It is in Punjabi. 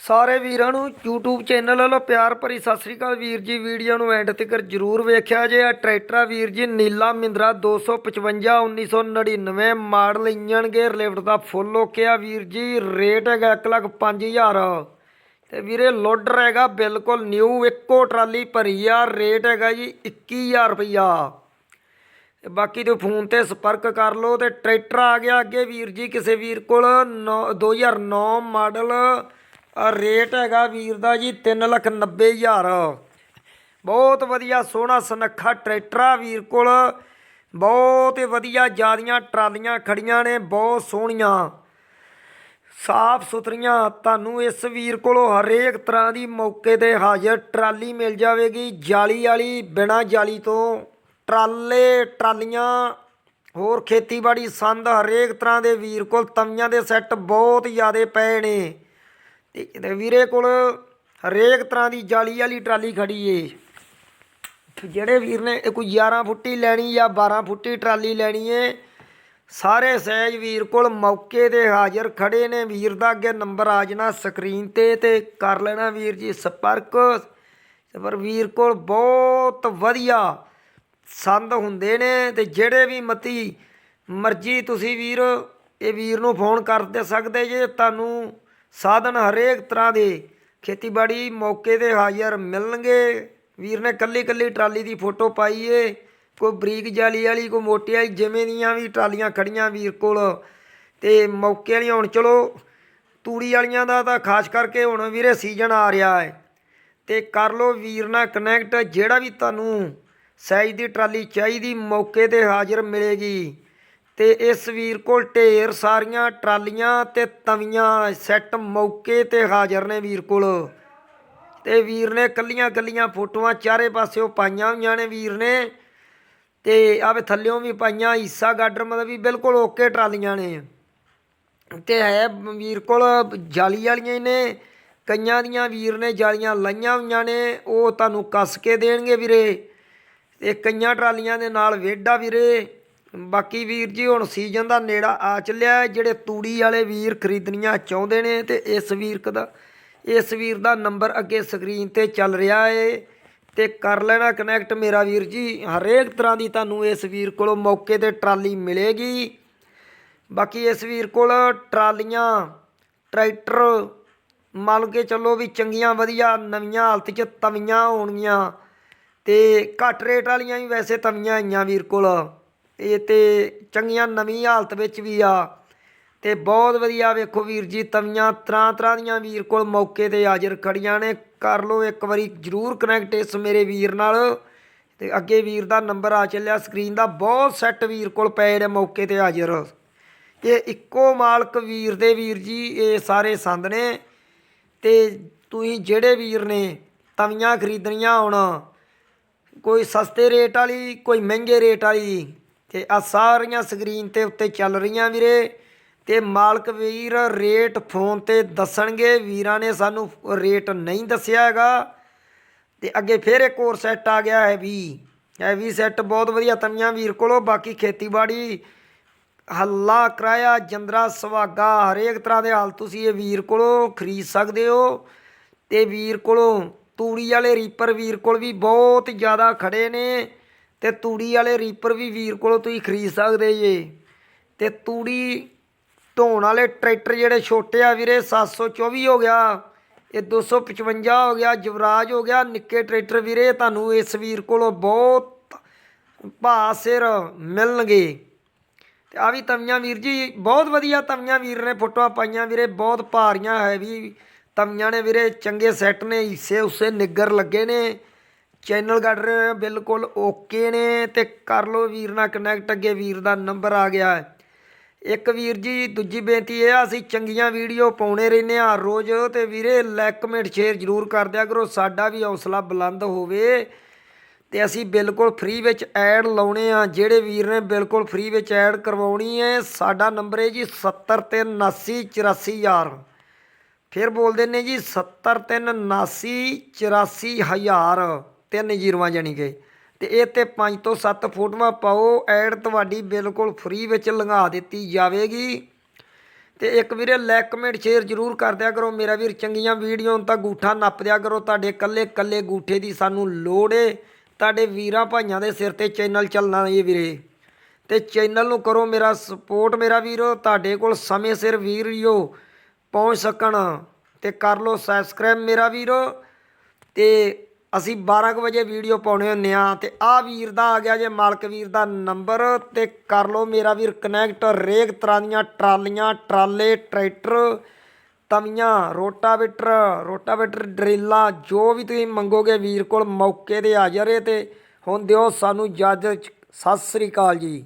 ਸਾਰੇ ਵੀਰਾਂ ਨੂੰ YouTube ਚੈਨਲ ਵੱਲੋਂ ਪਿਆਰ ਭਰੀ ਸਤਿ ਸ੍ਰੀ ਅਕਾਲ ਵੀਰ ਜੀ। ਵੀਡੀਓ ਨੂੰ ਐਂਡ ਤੱਕ ਜਰੂਰ ਵੇਖਿਆ ਜੇ। ਆ ਟਰੈਕਟਰ ਆ ਵੀਰ ਜੀ, ਨੀਲਾ ਮਿੰਦਰਾ 255 1999 ਮਾਡਲ ਇੰਜਨ ਗੇਅਰ ਦਾ ਫੁੱਲ ਓਕੇ ਆ ਵੀਰ ਜੀ। ਰੇਟ ਹੈਗਾ 1 ਲੱਖ 5000 ਤੇ ਵੀਰੇ ਲੋਡਰ ਹੈਗਾ ਬਿਲਕੁਲ ਨਿਊ ਇੱਕੋ ਟਰਾਲੀ ਭਰੀ ਆ। ਰੇਟ ਹੈਗਾ ਜੀ 21000 ਰੁਪਈਆ। ਤੇ ਬਾਕੀ ਤੇ ਫੋਨ ਤੇ ਸੰਪਰਕ ਕਰ ਲਓ ਤੇ ਟਰੈਕਟਰ ਆ ਗਿਆ ਅੱਗੇ ਵੀਰ ਜੀ ਕਿਸੇ ਵੀਰ ਕੋਲ। ਨੌ- 2009 ਮਾਡਲ ਰੇਟ ਹੈਗਾ ਵੀਰ ਦਾ ਜੀ 390000 ਬਹੁਤ ਵਧੀਆ ਸੋਹਣਾ ਸੁਨੱਖਾ ਟਰੈਕਟਰ ਆ ਵੀਰ ਕੋਲ। ਬਹੁਤ ਹੀ ਵਧੀਆ ਜਿਆਦੀਆਂ ਟਰਾਲੀਆਂ ਖੜੀਆਂ ਨੇ, ਬਹੁਤ ਸੋਹਣੀਆਂ। ਸਾਫ਼ ਸੁਥਰੀਆਂ। ਤੁਹਾਨੂੰ ਇਸ ਵੀਰ ਕੋਲੋਂ ਹਰੇਕ ਤਰ੍ਹਾਂ ਦੀ ਮੌਕੇ ਤੇ ਹਾਜ਼ਰ ਟਰਾਲੀ ਮਿਲ ਜਾਵੇਗੀ, ਜਾਲੀ ਵਾਲੀ, ਬਿਨਾ ਜਾਲੀ ਤੋਂ। ਟਰਾਲੇ, ਟਰਾਲੀਆਂ, ਹੋਰ ਖੇਤੀਬਾੜੀ ਸੰਦ ਹਰੇਕ ਤਰ੍ਹਾਂ ਦੇ ਵੀਰ ਕੋਲ। ਤਵੀਆਂ ਦੇ ਸੈੱਟ ਬਹੁਤ ਜ਼ਿਆਦੇ ਪਏ ਨੇ। ਤੇ ਵੀਰੇ ਕੋਲ ਹਰੇਕ ਤਰ੍ਹਾਂ ਦੀ ਜਾਲੀ ਵਾਲੀ ਟਰਾਲੀ ਖੜੀ ਏ। ਜਿਹੜੇ ਵੀਰ ਨੇ ਇਹ ਕੋਈ 11 ਫੁੱਟੀ ਲੈਣੀ ਜਾਂ 12 ਫੁੱਟੀ ਟਰਾਲੀ ਲੈਣੀ ਏ, ਸਾਰੇ ਸਹਿਜ ਵੀਰ ਕੋਲ ਮੌਕੇ ਤੇ ਹਾਜ਼ਰ ਖੜੇ ਨੇ। ਵੀਰ ਦਾ ਅੱਗੇ ਨੰਬਰ ਆ ਜਾਣਾ ਸਕਰੀਨ ਤੇ ਤੇ ਕਰ ਲੈਣਾ ਵੀਰ ਜੀ ਸੰਪਰਕ। ਪਰ ਵੀਰ ਕੋਲ ਬਹੁਤ ਵਧੀਆ ਸੰਦ ਹੁੰਦੇ ਨੇ ਤੇ ਜਿਹੜੇ ਵੀ ਮਤੀ ਮਰਜ਼ੀ ਤੁਸੀਂ ਵੀਰ, ਇਹ ਵੀਰ ਨੂੰ ਫੋਨ ਕਰ ਦੇ ਸਕਦੇ ਜੇ। ਤੁਹਾਨੂੰ ਸਾਧਨ ਹਰੇਕ ਤਰ੍ਹਾਂ ਦੇ। ਖੇਤੀਬਾੜੀ ਮੌਕੇ ਤੇ ਹਾਜ਼ਰ ਮਿਲਣਗੇ। ਵੀਰ ਨੇ ਕੱਲੀ ਕੱਲੀ ਟਰਾਲੀ ਦੀ ਫੋਟੋ ਪਾਈ ਏ। ਕੋਈ ਬਰੀਕ ਜਾਲੀ ਵਾਲੀ, ਕੋਈ ਮੋਟੀ ਵਾਲੀ, ਜਿਵੇਂ ਦੀਆਂ ਵੀ ਟਰਾਲੀਆਂ ਖੜੀਆਂ ਵੀਰ ਕੋਲ। ਤੇ ਮੌਕੇ ਵਾਲੀਆਂ ਹੁਣ ਚਲੋ, ਤੂੜੀ ਵਾਲੀਆਂ ਦਾ ਤਾਂ ਖਾਸ ਕਰਕੇ ਹੁਣ ਵੀਰੇ ਸੀਜ਼ਨ ਆ ਰਿਹਾ ਹੈ ਤੇ ਕਰ ਲਓ ਵੀਰ ਨਾਲ ਕਨੈਕਟ ਜਿਹੜਾ ਵੀ ਤੁਹਾਨੂੰ ਸਾਈਜ਼ ਦੀ ਟਰਾਲੀ ਚਾਹੀਦੀ, ਮੌਕੇ ਤੇ ਹਾਜ਼ਰ ਮਿਲੇਗੀ। ਤੇ ਇਸ ਵੀਰ ਕੋਲ ਢੇਰ ਸਾਰੀਆਂ ਟਰਾਲੀਆਂ ਤੇ ਤਵੀਆਂ, ਸੈੱਟ ਮੌਕੇ ਤੇ ਹਾਜ਼ਰ ਨੇ ਵੀਰ ਕੋਲ। ਤੇ ਵੀਰ ਨੇ ਕੱਲੀਆਂ ਕੱਲੀਆਂ ਫੋਟੋਆਂ ਚਾਰੇ ਪਾਸਿਓਂ ਪਾਈਆਂ ਹੋਈਆਂ ਨੇ ਵੀਰ ਨੇ। ਤੇ ਆਵੇ ਥੱਲਿਓਂ ਵੀ ਪਾਈਆਂ ਈਸਾ ਗਾਡਰ ਮਤਲਬ ਵੀ ਬਿਲਕੁਲ ਓਕੇ ਟਰਾਲੀਆਂ ਨੇ। ਤੇ ਹੈ ਵੀਰ ਕੋਲ ਜਾਲੀ ਵਾਲੀਆਂ ਹੀ ਨੇ, ਕਈਆਂ ਦੀਆਂ ਵੀਰ ਨੇ ਜਾਲੀਆਂ ਲਾਈਆਂ ਹੋਈਆਂ ਨੇ, ਉਹ ਤੁਹਾਨੂੰ ਕੱਸ ਕੇ ਦੇਣਗੇ ਵੀਰੇ। ਤੇ ਕਈਆਂ ਟਰਾਲੀਆਂ ਦੇ ਨਾਲ ਵੇਡਾ ਵੀਰੇ। ਬਾਕੀ ਵੀਰ ਜੀ, ਹੁਣ ਸੀਜ਼ਨ ਦਾ ਨੇੜਾ ਆ ਚੱਲਿਆ ਜਿਹੜੇ ਤੂੜੀ ਵਾਲੇ ਵੀਰ ਖਰੀਦਣੀਆਂ ਚਾਹੁੰਦੇ ਨੇ ਤੇ ਇਸ ਵੀਰ ਕ ਦਾ, ਇਸ ਵੀਰ ਦਾ ਨੰਬਰ ਅੱਗੇ ਸਕਰੀਨ ਤੇ ਚੱਲ ਰਿਹਾ ਏ ਤੇ ਕਰ ਲੈਣਾ ਕਨੈਕਟ ਮੇਰਾ ਵੀਰ ਜੀ। ਹਰੇਕ ਤਰ੍ਹਾਂ ਦੀ ਤੁਹਾਨੂੰ ਇਸ ਵੀਰ ਕੋਲੋਂ ਮੌਕੇ ਤੇ ਟਰਾਲੀ ਮਿਲੇਗੀ। ਬਾਕੀ ਇਸ ਵੀਰ ਕੋਲ ਟਰਾਲੀਆਂ, ਟਰੈਕਟਰ, ਮੰਨ ਕੇ ਚੱਲੋ ਵੀ ਚੰਗੀਆਂ, ਵਧੀਆ, ਨਵੀਆਂ ਹਾਲਤ 'ਚ ਤਵੀਆਂ ਹੋਣਗੀਆਂ ਤੇ ਘੱਟ ਰੇਟ ਵਾਲੀਆਂ ਵੀ ਵੈਸੇ ਤਵੀਆਂ ਆਈਆਂ ਵੀਰ ਕੋਲ। ਇਹ ਤੇ ਚੰਗੀਆਂ ਨਵੀਂ ਹਾਲਤ ਵਿੱਚ ਵੀ ਆ। ਤੇ ਬਹੁਤ ਵਧੀਆ ਵੇਖੋ ਵੀਰ ਜੀ, ਤਵੀਆਂ, ਤਰ੍ਹਾਂ ਤਰ੍ਹਾਂ ਦੀਆਂ ਵੀਰ ਕੋਲ ਮੌਕੇ ਤੇ ਹਾਜ਼ਰ ਖੜੀਆਂ ਨੇ। ਕਰ ਲਓ ਇੱਕ ਵਾਰੀ ਜਰੂਰ ਕਨੈਕਟ ਇਸ ਮੇਰੇ ਵੀਰ ਨਾਲ। ਤੇ ਅੱਗੇ ਵੀਰ ਦਾ ਨੰਬਰ ਆ ਚੱਲਿਆ ਸਕਰੀਨ ਦਾ। ਬਹੁਤ ਸੈੱਟ ਵੀਰ ਕੋਲ ਪਏ ਨੇ ਮੌਕੇ ਤੇ ਹਾਜ਼ਰ। ਇਹ ਇੱਕੋ ਮਾਲਕ ਵੀਰ ਦੇ ਵੀਰ ਜੀ, ਇਹ ਸਾਰੇ ਸੰਦ ਨੇ। ਤੇ ਤੁਸੀਂ ਜਿਹੜੇ ਵੀਰ ਨੇ ਤਵੀਆਂ ਖਰੀਦਣੀਆਂ ਹੋਣ, ਕੋਈ ਸਸਤੇ ਰੇਟ ਵਾਲੀ, ਕੋਈ ਮਹਿੰਗੇ ਰੇਟ ਵਾਲੀ ਤੇ ਆ ਸਾਰੀਆਂ ਸਕਰੀਨ ਤੇ ਉੱਤੇ ਚੱਲ ਰਹੀਆਂ ਵੀਰੇ। ਤੇ ਮਾਲਕ ਵੀਰ ਰੇਟ ਫੋਨ ਤੇ ਦੱਸਣਗੇ, ਵੀਰਾਂ ਨੇ ਸਾਨੂੰ ਰੇਟ ਨਹੀਂ ਦੱਸਿਆ ਹੈਗਾ। ਤੇ ਅੱਗੇ ਫਿਰ ਇੱਕ ਹੋਰ ਸੈੱਟ ਆ ਗਿਆ ਹੈ ਵੀ ਇਹ ਵੀ ਸੈੱਟ ਬਹੁਤ ਵਧੀਆ ਤਵੀਆਂ ਵੀਰ ਕੋਲੋਂ, ਬਾਕੀ ਖੇਤੀਬਾੜੀ ਹੱਲਾ ਕਿਰਾਇਆ, ਜੰਦਰਾ ਸੁਹਾਗਾ, ਹਰੇਕ ਤਰ੍ਹਾਂ ਦੇ ਹਾਲ ਤੁਸੀਂ ਇਹ ਵੀਰ ਕੋਲੋਂ ਖਰੀਦ ਸਕਦੇ ਹੋ। ਤੇ ਵੀਰ ਕੋਲੋਂ ਤੂੜੀ ਵਾਲੇ ਰੀਪਰ ਵੀਰ ਕੋਲ ਵੀ ਬਹੁਤ ਜ਼ਿਆਦਾ ਖੜੇ ਨੇ। ਤੇ ਤੂੜੀ ਵਾਲੇ ਰੀਪਰ ਵੀ ਵੀਰ ਕੋਲੋਂ ਤੁਸੀਂ ਖਰੀਦ ਸਕਦੇ ਜੇ। ਤੇ ਤੂੜੀ ਢੋਣ ਵਾਲੇ ਟਰੈਕਟਰ ਜਿਹੜੇ ਛੋਟੇ ਆ ਵੀਰੇ 724 ਹੋ ਗਿਆ, ਇਹ 255 ਹੋ ਗਿਆ ਜਵਰਾਜ ਹੋ ਗਿਆ, ਨਿੱਕੇ ਟਰੈਕਟਰ ਵੀਰੇ, ਤੁਹਾਨੂੰ ਇਸ ਵੀਰ ਕੋਲੋਂ ਬਹੁਤ ਭਾਅ ਸਿਰ ਮਿਲਣਗੇ। ਤੇ ਆ ਵੀ ਤਵੀਆਂ ਵੀਰ ਜੀ, ਬਹੁਤ ਵਧੀਆ ਤਵੀਆਂ ਵੀਰ ਨੇ ਫੋਟੋਆਂ ਪਾਈਆਂ ਵੀਰੇ, ਬਹੁਤ ਭਾਰੀਆਂ ਹੈ ਵੀ ਤਵੀਆਂ ਨੇ ਵੀਰੇ, ਚੰਗੇ ਸੈੱਟ ਨੇ ਹਿੱਸੇ ਉਸੇ ਨਿੱਗਰ ਲੱਗੇ ਨੇ। ਚੈਨਲ ਕੱਢ ਰਹੇ ਗਾਡਰ ਬਿਲਕੁਲ ਓਕੇ ਨੇ ਤੇ ਕਰ ਲਓ ਵੀਰ ਨਾਲ ਕਨੈਕਟ ਅੱਗੇ ਵੀਰ ਦਾ ਨੰਬਰ ਆ ਗਿਆ ਹੈ। ਇੱਕ ਵੀਰ ਜੀ, ਦੂਜੀ ਬੇਨਤੀ ਇਹ ਆ, ਅਸੀਂ ਚੰਗੀਆਂ ਵੀਡੀਓ ਪਾਉਣੇ ਰਹਿੰਦੇ ਆ ਰੋਜ਼ ਤੇ ਵੀਰੇ ਲਾਈਕ ਕਮੈਂਟ ਸ਼ੇਅਰ ਜ਼ਰੂਰ ਕਰ ਦਿਆ ਕਰੋ, ਸਾਡਾ ਵੀ ਹੌਸਲਾ ਬੁਲੰਦ ਹੋਵੇ ਤੇ ਅਸੀਂ ਬਿਲਕੁਲ ਫ੍ਰੀ ਵਿੱਚ ਐਡ ਲਾਉਣੇ ਆ, ਜਿਹੜੇ ਵੀਰ ਨੇ ਬਿਲਕੁਲ ਫ੍ਰੀ ਵਿੱਚ ਐਡ ਕਰਵਾਉਣੀ ਹੈ, ਸਾਡਾ ਨੰਬਰ ਹੈ ਜੀ 70379844000 ਫਿਰ ਬੋਲਦੇ ਨੇ ਜੀ 70379844000 ਤਿੰਨ ਜੀਰੋਆਂ ਜਾਣੀ ਕਿ। ਤੇ ਇਹ ਤੇ 5 ਤੋਂ 7 ਫੋਟੋਆਂ ਪਾਓ, ਐਡ ਤੁਹਾਡੀ ਬਿਲਕੁਲ ਫ੍ਰੀ ਵਿੱਚ ਲੰਘਾ ਦਿੱਤੀ ਜਾਵੇਗੀ। ਤੇ ਇੱਕ ਵੀਰੇ ਲਾਈਕ ਕਮੈਂਟ ਸ਼ੇਅਰ ਜਰੂਰ ਕਰ ਦਿਆ ਕਰੋ। ਮੇਰਾ ਵੀਰ, ਚੰਗੀਆਂ ਵੀਡੀਓ ਨੂੰ ਤਾਂ ਗੂਠਾ ਨੱਪ ਦਿਆ ਕਰੋ। ਤੁਹਾਡੇ ਕੱਲੇ ਕੱਲੇ ਗੂਠੇ ਦੀ ਸਾਨੂੰ ਲੋੜ ਏ। ਤੁਹਾਡੇ ਵੀਰਾਂ ਭਾਈਆਂ ਦੇ ਸਿਰ ਤੇ ਚੈਨਲ ਚੱਲਣਾ ਏ ਵੀਰੇ। ਤੇ ਚੈਨਲ ਨੂੰ ਕਰੋ ਮੇਰਾ ਸਪੋਰਟ ਮੇਰਾ ਵੀਰੋ। ਤੁਹਾਡੇ ਕੋਲ ਸਮੇਂ ਸਿਰ ਵੀਡੀਓ ਪਹੁੰਚ ਸਕਣ। ਤੇ ਕਰ ਲਓ ਸਬਸਕ੍ਰਾਈਬ ਮੇਰਾ ਵੀਰੋ। ਤੇ ਅਸੀਂ 12 ਕੁ ਵਜੇ ਵੀਡੀਓ ਪਾਉਣੇ ਹੁੰਨੇ ਆ ਤੇ ਆ ਵੀਰ ਦਾ ਆ ਗਿਆ ਜੇ ਮਾਲਕ ਵੀਰ ਦਾ ਨੰਬਰ ਤੇ ਕਰ ਲਓ ਮੇਰਾ ਵੀਰ ਕਨੈਕਟ ਰੇਕ ਤਰ੍ਹਾਂ ਦੀਆਂ ਟਰਾਲੀਆਂ, ਟਰਾਲੇ, ਟਰੈਕਟਰ, ਤਵੀਆਂ, ਰੋਟਾਵੇਟਰ ਰੋਟਾਵੇਟਰ, ਡਰਿੱਲਾਂ, ਜੋ ਵੀ ਤੁਸੀਂ ਮੰਗੋਗੇ ਵੀਰ ਕੋਲ ਮੌਕੇ ਤੇ ਹਾਜ਼ਰ ਏ ਤੇ ਹੁਣ ਦਿਓ ਸਾਨੂੰ ਜੱਜ ਸਤਿ ਸ੍ਰੀ ਅਕਾਲ ਜੀ।